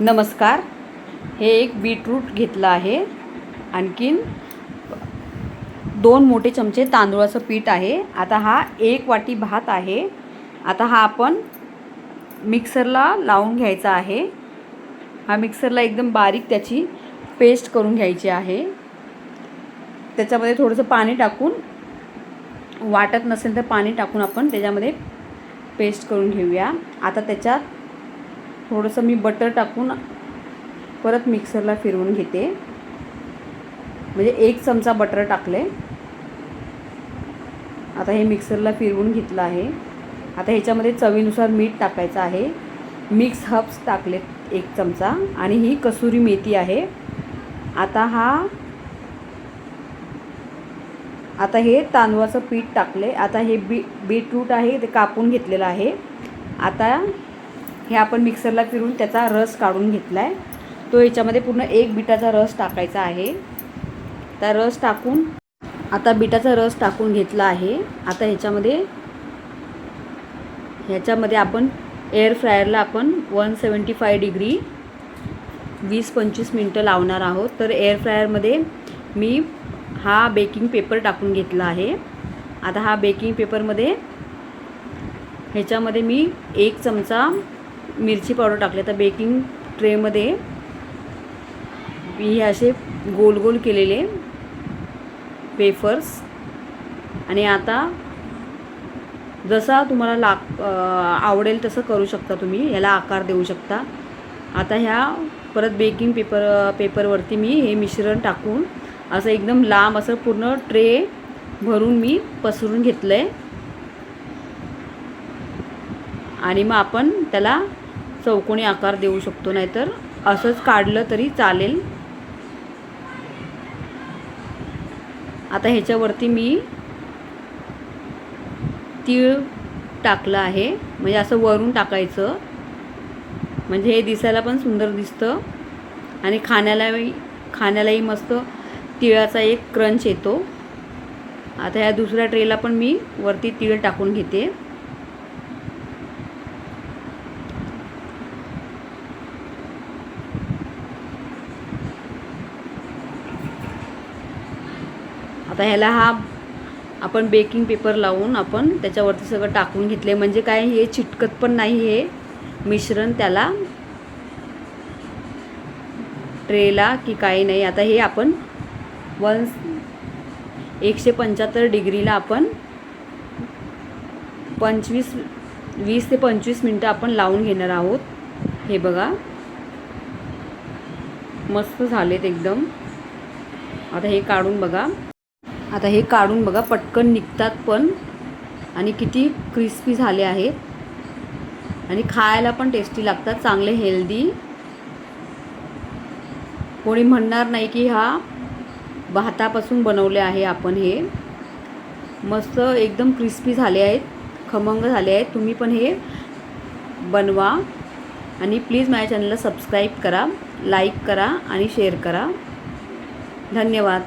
नमस्कार. हे एक बीटरूट घेतलं आहे. आणखीन दोन मोठे चमचे तांदूळाचं पीठ आहे. आता हा एक वाटी भात आहे. आता हा आपण मिक्सरला लावून घ्यायचा आहे. हा मिक्सरला एकदम बारीक त्याची पेस्ट करून घ्यायची आहे. त्याच्यामध्ये थोडंसं पाणी टाकून वाटत नसेल तर पाणी टाकून आपण त्याच्यामध्ये पेस्ट करून घेऊया. आता त्याच्यात थोडंसं मी बटर टाकून परत मिक्सरला फिरवून घेते. म्हणजे एक चमचा बटर टाकले. आता हे मिक्सरला फिरवून घेतलं आहे. आता ह्याच्यामध्ये चवीनुसार मीठ टाकायचं आहे. मिक्स हब्स टाकले एक चमचा आणि ही कसुरी मेथी आहे. आता हा आता हे तांदळाचं पीठ टाकले. आता हे बी बीटरूट आहे ते कापून घेतलेलं आहे. आता हे आपण मिक्सरला फिरून त्याचा रस काढून घेतला आहे तो याच्यामध्ये पूर्ण एक बिटाचा रस टाकायचा आहे. त्या रस टाकून आता बिटाचा रस टाकून घेतला आहे. आता ह्याच्यामध्ये ह्याच्यामध्ये आपण एअर फ्रायरला आपण वन सेवन्टी फाय डिग्री वीस पंचवीस मिनटं लावणार आहोत. तर एअर फ्रायरमध्ये मी हा बेकिंग पेपर टाकून घेतला आहे. आता हा बेकिंग पेपरमध्ये ह्याच्यामध्ये मी एक चमचा मिरची पावडर टाकली. आता बेकिंग ट्रेमध्ये मी हे असे गोल गोल केलेले वेफर्स आणि आता जसा तुम्हाला लाग आवडेल तसं करू शकता तुम्ही. याला आकार देऊ शकता. आता ह्या परत बेकिंग पेपर पेपरवरती मी हे मिश्रण टाकून असं एकदम लांब असं पूर्ण ट्रे भरून मी पसरून घेतलं आहे आणि मग आपण त्याला चौकोनी आकार देऊ शकतो नाहीतर असंच काढलं तरी चालेल. आता ह्याच्यावरती मी तीळ टाकलं आहे. म्हणजे असं वरून टाकायचं. म्हणजे हे दिसायला पण सुंदर दिसतं. आणि खाण्यालाही खाण्यालाही मस्त तिळाचा एक क्रंच येतो. आता ह्या दुसऱ्या ट्रेला पण मी वरती तीळ टाकून घेते. आता ह्याला हा आपण बेकिंग पेपर लावून आपण त्याच्यावरती सगळं टाकून घेतले. म्हणजे काय हे चिटकत पण नाही हे. मिश्रण त्याला ट्रेला की काही नाही. आता हे आपण वन एकशे पंच्याहत्तर डिग्रीला आपण पंचवीस वीस ते पंचवीस मिनटं आपण लावून घेणार आहोत. हे बघा. मस्त झालेत एकदम. आता हे काढून बघा. आता हे काढून बघा पटकन निघतात पण. आणि किती क्रिस्पी झाले आहेत आणि खायला पण टेस्टी लागतात चांगले हेल्दी कोणी म्हणणार नाही की हा भातापासून बनवले आहे आपण हे. मस्त एकदम क्रिस्पी झाले आहेत खमंग झाले आहेत. तुम्ही पण हे बनवा. आणि प्लीज माझ्या चॅनलला सबस्क्राईब करा लाईक करा आणि शेअर करा. धन्यवाद.